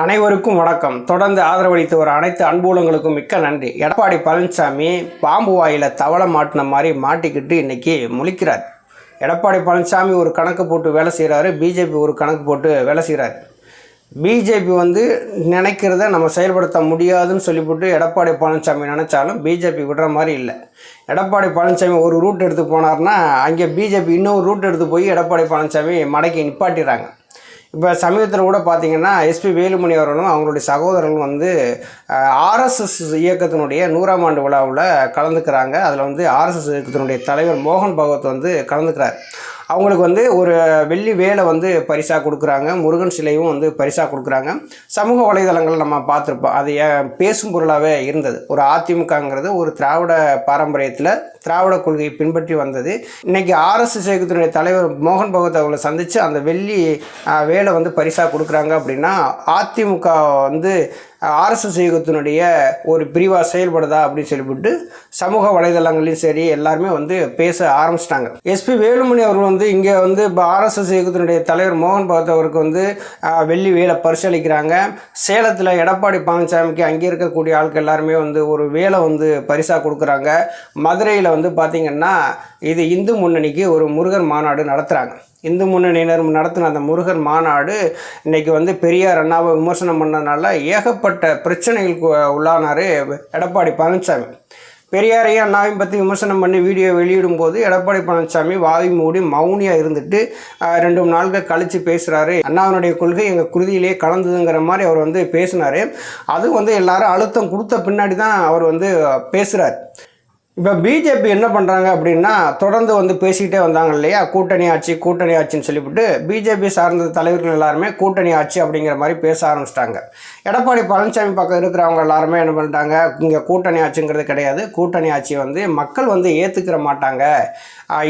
அனைவருக்கும் வணக்கம். தொடர்ந்து ஆதரவளித்து வர அனைத்து அன்புலங்களுக்கும் மிக்க நன்றி. எடப்பாடி பழனிசாமி பாம்பு வாயில் தவளை மாட்டின மாதிரி மாட்டிக்கிட்டு இன்னைக்கு முழிக்கிறார். எடப்பாடி பழனிசாமி ஒரு கணக்கு போட்டு வேலை செய்கிறாரு பிஜேபி ஒரு கணக்கு போட்டு வேலை செய்கிறார் பிஜேபி வந்து நினைக்கிறத நம்ம செயல்படுத்த முடியாதுன்னு சொல்லிவிட்டு எடப்பாடி பழனிசாமி நினச்சாலும் பிஜேபி விடுற மாதிரி இல்லை. எடப்பாடி பழனிசாமி ஒரு ரூட் எடுத்து போனார்னா அங்கே பிஜேபி இன்னொரு ரூட் எடுத்து போய் எடப்பாடி பழனிசாமி மடக்கி நிப்பாட்டிடுறாங்க இப்போ சமீபத்தில் கூட பார்த்தீங்கன்னா எஸ்பி வேலுமணி அவர்களும் அவங்களுடைய சகோதரர்களும் வந்து ஆர்எஸ்எஸ் இயக்கத்தினுடைய நூறாம் ஆண்டு விழாவில் கலந்துக்கிறாங்க. அதில் வந்து ஆர்எஸ்எஸ் இயக்கத்தினுடைய தலைவர் மோகன் பகவத் வந்து கலந்துக்கிறார். அவங்களுக்கு வந்து ஒரு வெள்ளி வேலை வந்து பரிசாக கொடுக்குறாங்க. முருகன் சிலையும் வந்து பரிசாக கொடுக்குறாங்க. சமூக வலைதளங்கள் நம்ம பார்த்துருப்போம். அது ஏன் பேசும் பொருளாகவே இருந்தது. ஒரு அதிமுகங்கிறது ஒரு திராவிட பாரம்பரியத்தில் திராவிட கொள்கையை பின்பற்றி வந்தது. இன்றைக்கி ஆர்எஸ்எஸ் இயக்கத்தினுடைய தலைவர் மோகன் பகவத் அவர்களை சந்தித்து அந்த வெள்ளி வேலை வந்து பரிசாக கொடுக்குறாங்க அப்படின்னா அதிமுக வந்து ஆர்எஸ்எஸ் இயக்கத்தினுடைய ஒரு பிரிவாக செயல்படுதா அப்படின்னு சொல்லிவிட்டு சமூக வலைதளங்களையும் சரி எல்லாருமே வந்து பேச ஆரம்பிச்சிட்டாங்க. எஸ்பி வேலுமணி அவர்கள் வந்து இங்கே வந்து இப்போ ஆர்எஸ்எஸ் இயக்கத்தினுடைய தலைவர் மோகன் பகத் அவருக்கு வந்து வெள்ளி வேலை பரிசளிக்கிறாங்க. சேலத்தில் எடப்பாடி பழனிசாமிக்கு அங்கே இருக்கக்கூடிய ஆட்கள் எல்லாருமே வந்து ஒரு வேலை வந்து பரிசாக கொடுக்குறாங்க. மதுரையில் வந்து பார்த்திங்கன்னா இது இந்து முன்னணிக்கு ஒரு முருகன் மாநாடு நடத்துகிறாங்க இந்து முன்னணியினர் நடத்தின அந்த முருகன் மாநாடு இன்றைக்கி வந்து பெரியார் அண்ணாவை விமர்சனம் பண்ணதுனால ஏகப்பட்ட பிரச்சனைகளுக்கு உள்ளானார் எடப்பாடி பழனிசாமி. பெரியாரையும் அண்ணாவையும் பற்றி விமர்சனம் பண்ணி வீடியோ வெளியிடும் போது எடப்பாடி பழனிசாமி வாய் மூடி மௌனியாக இருந்துட்டு ரெண்டு மூணு நாட்கள் கழித்து பேசுகிறாரு அண்ணாவினுடைய கொள்கை எங்கள் குருதியிலேயே கலந்ததுங்கிற மாதிரி அவர் வந்து பேசினார். அது வந்து எல்லாரும் அழுத்தம் கொடுத்த பின்னாடி தான் அவர் வந்து பேசுகிறார் இப்போ பிஜேபி என்ன பண்ணுறாங்க அப்படின்னா தொடர்ந்து வந்து பேசிக்கிட்டே வந்தாங்க இல்லையா? கூட்டணி ஆட்சி கூட்டணி ஆட்சின்னு சொல்லிவிட்டு பிஜேபி சார்ந்த தலைவர்கள் எல்லாருமே கூட்டணி ஆட்சி அப்படிங்கிற மாதிரி பேச ஆரம்பிச்சிட்டாங்க. எடப்பாடி பழனிசாமி பக்கம் இருக்கிறவங்க எல்லாருமே என்ன பண்ணிட்டாங்க? இங்கே கூட்டணி ஆட்சிங்கிறது கிடையாது. கூட்டணி ஆட்சி வந்து மக்கள் வந்து ஏற்றுக்கிற மாட்டாங்க.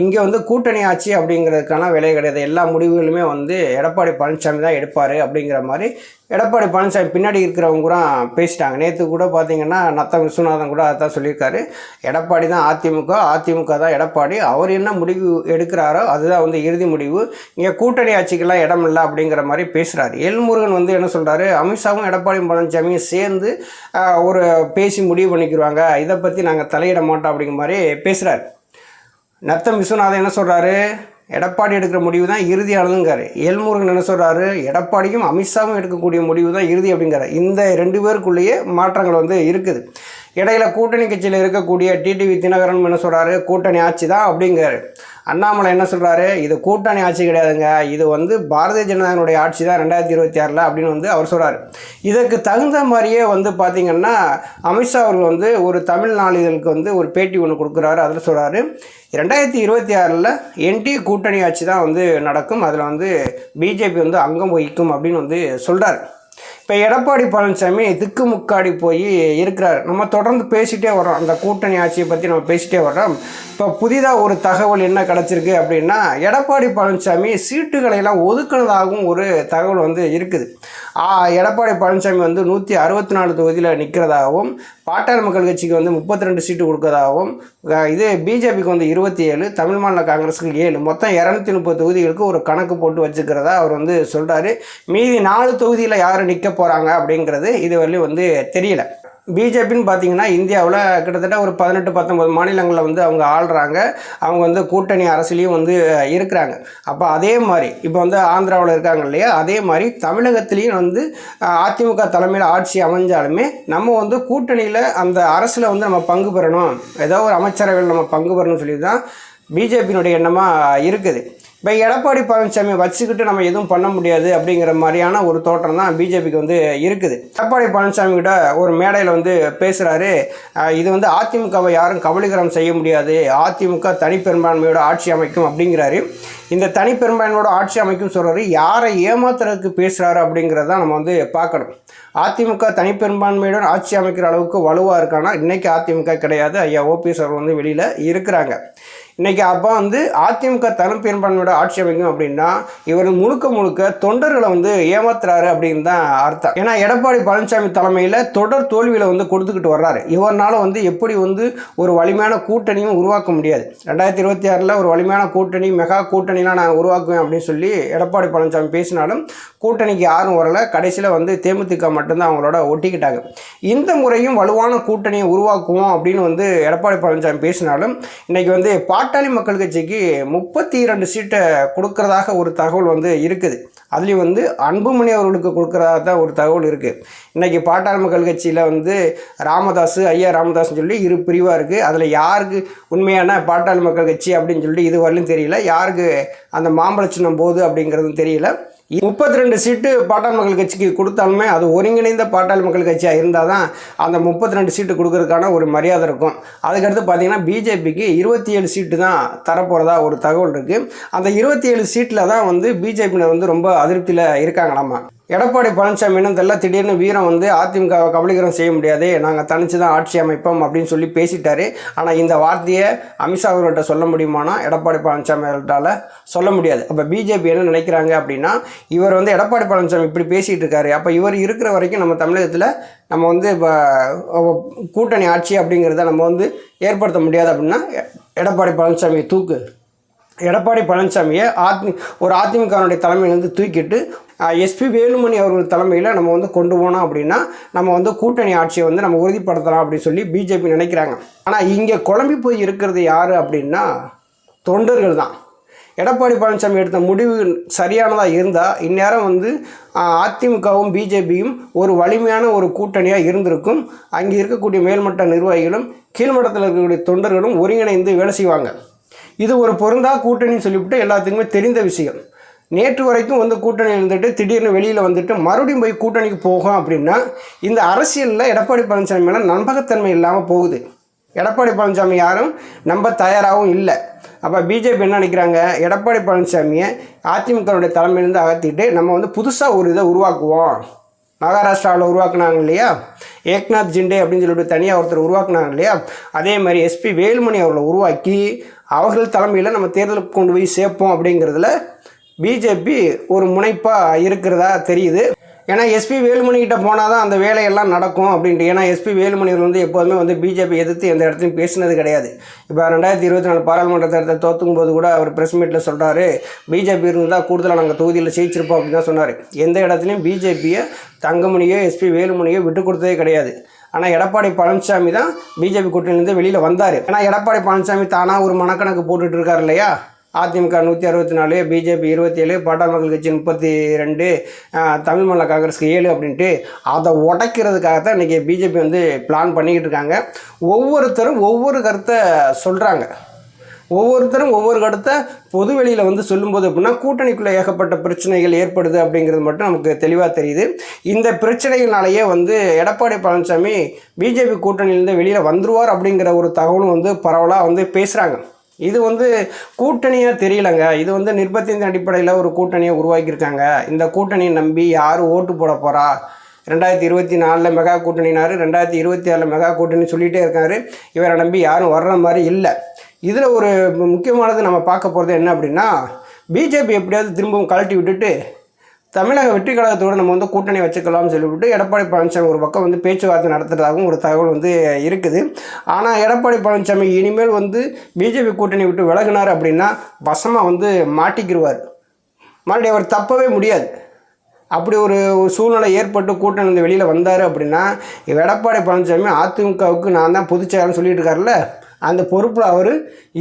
இங்கே வந்து கூட்டணி ஆட்சி அப்படிங்கிறதுக்கான விலை கிடையாது. எல்லா முடிவுகளுமே வந்து எடப்பாடி பழனிசாமி தான் எடுப்பார் அப்படிங்கிற மாதிரி எடப்பாடி பழனிசாமி பின்னாடி இருக்கிறவங்க கூட பேசிட்டாங்க. நேற்று கூட பார்த்தீங்கன்னா நத்தம் விஸ்வநாதன் கூட அதான் சொல்லியிருக்காரு. எடப்பாடி தான் அதிமுக அதிமுக தான் எடப்பாடி. அவர் என்ன முடிவு எடுக்கிறாரோ அதுதான் வந்து இறுதி முடிவு. இங்கே கூட்டணி ஆட்சிக்கெல்லாம் இடம் இல்லை அப்படிங்கிற மாதிரி பேசுகிறாரு எல்முருகன் வந்து என்ன சொல்கிறாரு அமித்ஷாவும் எடப்பாடி பழனிசாமியும் சேர்ந்து ஒரு பேசி முடிவு பண்ணிக்கிறாங்க இதை பற்றி நாங்கள் தலையிட மாட்டோம் அப்படிங்கிற மாதிரி பேசுகிறாரு நத்தம் விஸ்வநாதன் என்ன சொல்கிறாரு எடப்பாடி எடுக்கிற முடிவு தான் இறுதியானதுங்காரு எல்முருகன் என்ன சொல்கிறாரு எடப்பாடியும் அமித்ஷாவும் எடுக்கக்கூடிய முடிவு தான் இறுதி அப்படிங்கிறாரு. இந்த ரெண்டு பேருக்குள்ளேயே மாற்றங்கள் வந்து இருக்குது. இடையில கூட்டணி கட்சியில் இருக்கக்கூடிய டிடிவி தினகரன் என்ன சொல்கிறாரு கூட்டணி ஆட்சி தான் அப்படிங்கிறாரு. அண்ணாமலை என்ன சொல்கிறாரு இது கூட்டணி ஆட்சி கிடையாதுங்க. இது வந்து பாரதிய ஜனதாவினுடைய ஆட்சி தான் ரெண்டாயிரத்தி இருபத்தி ஆறில் அப்படின்னு வந்து அவர் சொல்கிறார் இதற்கு தகுந்த மாதிரியே வந்து பார்த்திங்கன்னா அமித்ஷா அவர்கள் வந்து ஒரு தமிழ் நாளிதழுக்கு வந்து ஒரு பேட்டி ஒன்று கொடுக்குறாரு. அதில் சொல்கிறாரு ரெண்டாயிரத்தி இருபத்தி ஆறில் என்டி கூட்டணி ஆட்சி தான் வந்து நடக்கும். அதில் வந்து பிஜேபி வந்து அங்கம் வகிக்கும் அப்படின்னு வந்து சொல்கிறார் இப்போ எடப்பாடி பழனிசாமி திக்குமுக்காடி போய் இருக்கிறார். நம்ம தொடர்ந்து பேசிகிட்டே வரோம் அந்த கூட்டணி ஆட்சியை பற்றி நம்ம பேசிகிட்டே வர்றோம். இப்போ புதிதாக ஒரு தகவல் என்ன கிடச்சிருக்கு அப்படின்னா எடப்பாடி பழனிசாமி சீட்டுகளை எல்லாம் ஒதுக்குனதாகவும் ஒரு தகவல் வந்து இருக்குது. எடப்பாடி பழனிசாமி வந்து நூற்றி அறுபத்தி நாலு தொகுதியில் நிற்கிறதாகவும் பாட்டாளி மக்கள் கட்சிக்கு வந்து முப்பத்தி ரெண்டு சீட்டு கொடுக்கறதாகவும் இது பிஜேபிக்கு வந்து இருபத்தி ஏழு தமிழ் மாநில காங்கிரஸுக்கு ஏழு மொத்தம் இரநூத்தி முப்பது தொகுதிகளுக்கு ஒரு கணக்கு போட்டு வச்சுக்கிறதா அவர் வந்து சொல்கிறாரு மீதி நாலு தொகுதியில் யார் நிற்க போகிறாங்க அப்படிங்கிறது இதுவரையிலும் வந்து தெரியல. பிஜேபின்னு பார்த்தீங்கன்னா இந்தியாவில் கிட்டத்தட்ட ஒரு பதினெட்டு பத்தொம்பது மாநிலங்களில் வந்து அவங்க ஆள்றாங்க. அவங்க வந்து கூட்டணி அரசுலேயும் வந்து இருக்கிறாங்க. அப்போ அதே மாதிரி இப்போ வந்து ஆந்திராவில் இருக்காங்க இல்லையா? அதே மாதிரி தமிழகத்துலேயும் வந்து அதிமுக தலைமையில் ஆட்சி அமைஞ்சாலுமே நம்ம வந்து கூட்டணியில் அந்த அரசில் வந்து நம்ம பங்கு பெறணும். ஏதோ ஒரு அமைச்சரவையில் நம்ம பங்கு பெறணும்னு சொல்லி தான் பிஜேபியினுடைய எண்ணமாக இருக்குது. இப்போ எடப்பாடி பழனிசாமி வச்சுக்கிட்டு நம்ம எதுவும் பண்ண முடியாது அப்படிங்கிற மாதிரியான ஒரு தோற்றம் தான் பிஜேபிக்கு வந்து இருக்குது. எடப்பாடி பழனிசாமி கிட்ட ஒரு மேடையில் வந்து பேசுகிறாரு இது வந்து அதிமுகவை யாரும் கபலீகரம் செய்ய முடியாது. அதிமுக தனிப்பெரும்பான்மையோட ஆட்சி அமைக்கும் அப்படிங்கிறாரு. இந்த தனிப்பெரும்பான்மையோட ஆட்சி அமைக்கும் சொல்கிறாரு யாரை ஏமாத்துறதுக்கு பேசுகிறாரு அப்படிங்கிறத நம்ம வந்து பார்க்கணும். அதிமுக தனிப்பெரும்பான்மையுடன் ஆட்சி அமைக்கிற அளவுக்கு வலுவாக இருக்கானா? இன்றைக்கி அதிமுக கிடையாது. ஐயா ஓபிஎஸ் அவர்கள் வந்து வெளியில் இருக்கிறாங்க. இன்றைக்கி அப்போ வந்து அதிமுக தனிப்பெரும்பான்மையோட ஆட்சி அமைக்கும் அப்படின்னா இவர் முழுக்க முழுக்க தொண்டர்களை வந்து ஏமாத்துறாரு அப்படின்னு தான் அர்த்தம். ஏன்னா எடப்பாடி பழனிசாமி தலைமையில் தொடர் தோல்வியில் வந்து கொடுத்துக்கிட்டு வர்றாரு. இவரால் வந்து எப்படி வந்து ஒரு வலிமையான கூட்டணியும் உருவாக்க முடியாது. ரெண்டாயிரத்தி இருபத்தி ஆறில் ஒரு வலிமையான கூட்டணி மெகா கூட்டணிலாம் நான் உருவாக்குவேன் அப்படின்னு சொல்லி எடப்பாடி பழனிசாமி பேசினாலும் கூட்டணிக்கு யாரும் வரல. கடைசியில் வந்து தேமுதிக மட்டும்தான் அவங்களோட ஒட்டிக்கிட்டாங்க. இந்த முறையும் வலுவான கூட்டணியை உருவாக்குவோம் அப்படின்னு வந்து எடப்பாடி பழனிசாமி பேசினாலும் இன்றைக்கி வந்து பாட்டாளி மக்கள் கட்சிக்கு முப்பத்தி இரண்டு சீட்டை கொடுக்கறதாக ஒரு தகவல் வந்து இருக்குது. அதுலேயும் வந்து அன்புமணி அவர்களுக்கு கொடுக்குறதா தான் ஒரு தகவல் இருக்குது இன்றைக்கி பாட்டாளி மக்கள் கட்சியில் வந்து ராமதாஸ் ஐயா ராமதாஸ்னு சொல்லி இரு பிரிவாக இருக்குது அதில் யாருக்கு உண்மையான பாட்டாளி மக்கள் கட்சி அப்படின்னு சொல்லிட்டு இது வரலும் தெரியல. யாருக்கு அந்த மாம்பழ சின்னம் போகுது அப்படிங்கிறதும் தெரியல. முப்பத்தி ரெண்டு சீட்டு பாட்டாளி மக்கள் கட்சிக்கு கொடுத்தாலுமே அது ஒருங்கிணைந்த பாட்டாளி மக்கள் கட்சியாக இருந்தால் தான் அந்த முப்பத்தி ரெண்டு சீட்டு கொடுக்கறதுக்கான ஒரு மரியாதை இருக்கும். அதுக்கடுத்து பார்த்தீங்கன்னா பிஜேபிக்கு இருபத்தி ஏழு சீட்டு தான் தரப்போகிறதா ஒரு தகவல் இருக்குது அந்த இருபத்தி ஏழு சீட்டில் தான் வந்து பிஜேபியினர் வந்து ரொம்ப அதிருப்தியில் இருக்காங்களாமா? எடப்பாடி பழனிசாமி இன்னும் தெரியல திடீர்னு வீரம் வந்து அதிமுக கபலீகரம் செய்ய முடியாது. நாங்கள் தனிச்சு தான் ஆட்சி அமைப்போம் அப்படின்னு சொல்லி பேசிட்டாரு. ஆனால் இந்த வார்த்தையை அமித்ஷா அவர்கள்ட்ட சொல்ல முடியுமானா? எடப்பாடி பழனிசாமி அவர்களால் சொல்ல முடியாது. அப்போ பிஜேபி என்ன நினைக்கிறாங்க அப்படின்னா இவர் வந்து எடப்பாடி பழனிசாமி இப்படி பேசிகிட்டு இருக்காரு. அப்போ இவர் இருக்கிற வரைக்கும் நம்ம தமிழகத்தில் நம்ம வந்து இப்போ கூட்டணி ஆட்சி அப்படிங்கிறத நம்ம வந்து ஏற்படுத்த முடியாது அப்படின்னா எடப்பாடி பழனிசாமி தூக்கு. எடப்பாடி பழனிசாமியை ஆத்மி ஒரு அதிமுகவினுடைய தலைமையிலேருந்து தூக்கிட்டு எஸ்பி வேலுமணி அவர்கள் தலைமையில் நம்ம வந்து கொண்டு போனோம் அப்படின்னா நம்ம வந்து கூட்டணி ஆட்சியை வந்து நம்ம உறுதிப்படுத்தலாம் அப்படின்னு சொல்லி பிஜேபி நினைக்கிறாங்க. ஆனால் இங்கே குழம்பி போய் இருக்கிறது யார் அப்படின்னா தொண்டர்கள் தான். எடப்பாடி பழனிசாமி எடுத்த முடிவு சரியானதாக இருந்தால் இந்நேரம் வந்து அதிமுகவும் பிஜேபியும் ஒரு வலிமையான ஒரு கூட்டணியாக இருந்திருக்கும். அங்கே இருக்கக்கூடிய மேல்மட்ட நிர்வாகிகளும் கீழ்மட்டத்தில் இருக்கக்கூடிய தொண்டர்களும் ஒருங்கிணைந்து வேலை செய்வாங்க. இது ஒரு பொருந்தா கூட்டணின்னு சொல்லிவிட்டு எல்லாத்துக்குமே தெரிந்த விஷயம். நேற்று வரைக்கும் வந்து கூட்டணி இருந்துட்டு திடீர்னு வெளியில் வந்துட்டு மறுபடியும் போய் கூட்டணிக்கு போகும் அப்படின்னா இந்த அரசியலில் எடப்பாடி பழனிசாமி மேலே நம்பகத்தன்மை இல்லாமல் போகுது. எடப்பாடி பழனிசாமி யாரும் நம்ப தயாராகவும் இல்லை. அப்போ பிஜேபி என்ன நினைக்கிறாங்க? எடப்பாடி பழனிசாமியை அதிமுகவுடைய தலைமையிலேருந்து அகற்றிட்டு நம்ம வந்து புதுசாக ஒரு இதை உருவாக்குவோம். மகாராஷ்டிராவில் உருவாக்குனாங்க இல்லையா? ஏக்நாத் ஜிண்டே அப்படின்னு சொல்லிட்டு தனியாக ஒருத்தர் உருவாக்குனாங்க இல்லையா? அதே மாதிரி எஸ்பி வேலுமணி அவர்களை உருவாக்கி அவர்கள் தலைமையில் நம்ம தேர்தலுக்கு கொண்டு போய் சேர்ப்போம் அப்படிங்கிறதுல பிஜேபி ஒரு முனைப்பாக இருக்கிறதா தெரியுது. ஏன்னா எஸ்பி வேலுமணி கிட்ட போனால் தான் அந்த வேலையெல்லாம் நடக்கும் அப்படின்ட்டு. ஏன்னா எஸ்பி வேலுமணி வந்து எப்போதுமே வந்து பிஜேபி எதிர்த்து எந்த இடத்துலையும் பேசினது கிடையாது. இப்போ ரெண்டாயிரத்தி இருபத்தி நாலு பாராளுமன்ற தேர்தல் தோற்றுக்கும் போது கூட அவர் ப்ரெஸ் மீட்டில் சொல்கிறாரு பிஜேபி இருந்தால் கூடுதலாக நாங்கள் தொகுதியில் ஜெயிச்சிருப்போம் அப்படின்னு தான் சொன்னார். எந்த இடத்துலையும் பிஜேபியை தங்கமணியோ எஸ்பி வேலுமணியோ விட்டு கொடுத்ததே கிடையாது. ஆனால் எடப்பாடி பழனிசாமி தான் பிஜேபி கூட்டணியிலேருந்து வெளியில் வந்தார். ஏன்னா எடப்பாடி பழனிசாமி தானாக ஒரு மனக்கணக்கு போட்டுட்ருக்கார் இல்லையா? அதிமுக நூற்றி அறுபத்தி நாலு பிஜேபி இருபத்தி ஏழு பாட்டாள் மக்கள் கட்சி முப்பத்தி ரெண்டு தமிழ் மாநில காங்கிரஸ்க்கு ஏழு அப்படின்ட்டு அதை உடைக்கிறதுக்காக தான் இன்றைக்கி பிஜேபி வந்து பிளான் பண்ணிக்கிட்டு இருக்காங்க. ஒவ்வொருத்தரும் ஒவ்வொரு கருத்தை சொல்கிறாங்க ஒவ்வொருத்தரும் ஒவ்வொரு கருத்தை பொது வெளியில் வந்து சொல்லும்போது அப்படின்னா கூட்டணிக்குள்ளே ஏகப்பட்ட பிரச்சனைகள் ஏற்படுது அப்படிங்கிறது மட்டும் நமக்கு தெளிவாக தெரியுது. இந்த பிரச்சனைகள்னாலேயே வந்து எடப்பாடி பழனிசாமி பிஜேபி கூட்டணியிலேருந்து வெளியில் வந்துருவார் அப்படிங்கிற ஒரு தகவலும் வந்து பரவலாக வந்து பேசுகிறாங்க இது வந்து கூட்டணியாக தெரியலங்க. இது வந்து நிர்பத்தின் அடிப்படையில் ஒரு கூட்டணியை உருவாக்கியிருக்காங்க. இந்த கூட்டணியை நம்பி யார் ஓட்டு போட போகிறா ரெண்டாயிரத்தி இருபத்தி நாலில் மெகா கூட்டணினாரு. ரெண்டாயிரத்தி இருபத்தி ஆறில் மெகா கூட்டணி சொல்லிகிட்டே இருக்காரு. இவரை நம்பி யாரும் வர்ற மாதிரி இல்லை. இதில் ஒரு முக்கியமானது நம்ம பார்க்க போகிறது என்ன அப்படின்னா பிஜேபி எப்படியாவது திரும்பவும் கழட்டி விட்டுட்டு தமிழக வெற்றி கழகத்தோடு நம்ம வந்து கூட்டணி வச்சுக்கலாம்னு சொல்லிவிட்டு எடப்பாடி பழனிசாமி ஒரு பக்கம் வந்து பேச்சுவார்த்தை நடத்துகிறதாகவும் ஒரு தகவல் வந்து இருக்குது. ஆனால் எடப்பாடி பழனிசாமி இனிமேல் வந்து பிஜேபி கூட்டணி விட்டு விலகினார் அப்படின்னா வசமாக வந்து மாட்டிக்கிடுவார் மறுபடியும் அவர் தப்பவே முடியாது. அப்படி ஒரு சூழ்நிலை ஏற்பட்டு கூட்டணி வந்து வெளியில் வந்தார் அப்படின்னா எடப்பாடி பழனிசாமி அதிமுகவுக்கு நான் தான் பொதுச்செயலாளர் சொல்லிட்டு இருக்காருல்ல? அந்த பொறுப்பில் அவர்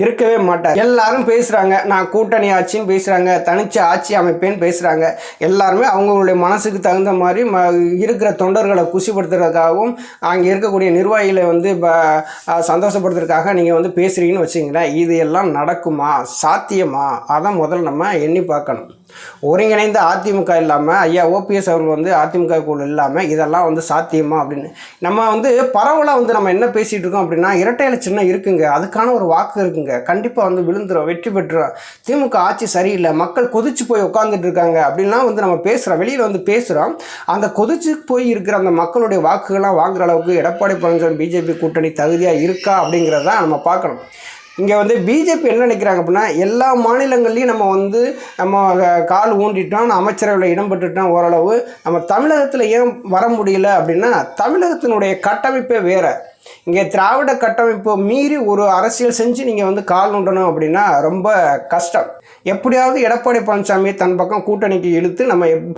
இருக்கவே மாட்டார். எல்லாரும் பேசுகிறாங்க நான் கூட்டணி ஆட்சின்னு பேசுகிறாங்க தனிச்சு ஆட்சி அமைப்பேன்னு பேசுகிறாங்க எல்லாருமே அவங்களுடைய மனசுக்கு தகுந்த மாதிரி ம இருக்கிற தொண்டர்களை குசிப்படுத்துறதுக்காகவும் அங்கே இருக்கக்கூடிய நிர்வாகிகளை வந்து சந்தோஷப்படுத்துறதுக்காக நீங்கள் வந்து பேசுகிறீங்கன்னு வச்சுங்களேன் இது எல்லாம் நடக்குமா? சாத்தியமா? அதான் முதல்ல நம்ம எண்ணி பார்க்கணும். ஒருங்கிணைந்த அதிமுக இல்லாமல் ஐயா ஓபிஎஸ் அவர்கள் வந்து அதிமுக குழு இல்லாமல் இதெல்லாம் வந்து சாத்தியமா அப்படின்னு. நம்ம வந்து பரவலாக வந்து நம்ம என்ன பேசிகிட்டு இருக்கோம் அப்படின்னா இரட்டையில சின்ன இருக்குங்க. அதுக்கான ஒரு வாக்கு இருக்குங்க. கண்டிப்பாக வந்து விழுந்துடும் வெற்றி பெற்றுரும். திமுக ஆட்சி சரியில்லை மக்கள் கொதிச்சு போய் உட்காந்துட்டு இருக்காங்க அப்படின்லாம் வந்து நம்ம பேசுகிறோம் வெளியில் வந்து பேசுகிறோம் அந்த கொதிச்சு போய் இருக்கிற அந்த மக்களுடைய வாக்குகள்லாம் வாங்குற அளவுக்கு எடப்பாடி பழனிசாமி பிஜேபி கூட்டணி தகுதியாக இருக்கா அப்படிங்கிறத நம்ம பார்க்கணும். இங்கே வந்து பிஜேபி என்ன நினைக்கிறாங்க அப்படின்னா எல்லா மாநிலங்கள்லையும் நம்ம வந்து நம்ம கால் ஊண்டிட்டோம் அமைச்சரவையில் இடம்பெற்றுட்டோம் ஓரளவு. நம்ம தமிழகத்தில் ஏன் வர முடியல அப்படின்னா தமிழகத்தினுடைய கட்டமைப்பே வேறு. இங்கே திராவிட கட்டமைப்பு மீறி ஒரு அரசியல் செஞ்சு நீங்கள் வந்து கால் நோண்டணும் அப்படின்னா ரொம்ப கஷ்டம். எப்படியாவது எடப்பாடி பழனிசாமி தன் பக்கம் கூட்டணிக்கு இழுத்து நம்ம எப்-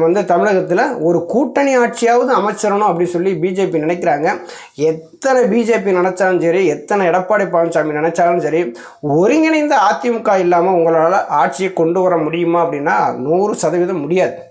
வந்து தமிழகத்தில் ஒரு கூட்டணி ஆட்சியாவது அமைச்சிடணும் அப்படின்னு சொல்லி பிஜேபி நினைக்கிறாங்க. எத்தனை பிஜேபி நினச்சாலும் சரி எத்தனை எடப்பாடி பழனிசாமி நினச்சாலும் சரி ஒருங்கிணைந்த அதிமுக இல்லாமல் உங்களால் ஆட்சியை கொண்டு வர முடியுமா அப்படின்னா நூறு சதவீதம் முடியாது.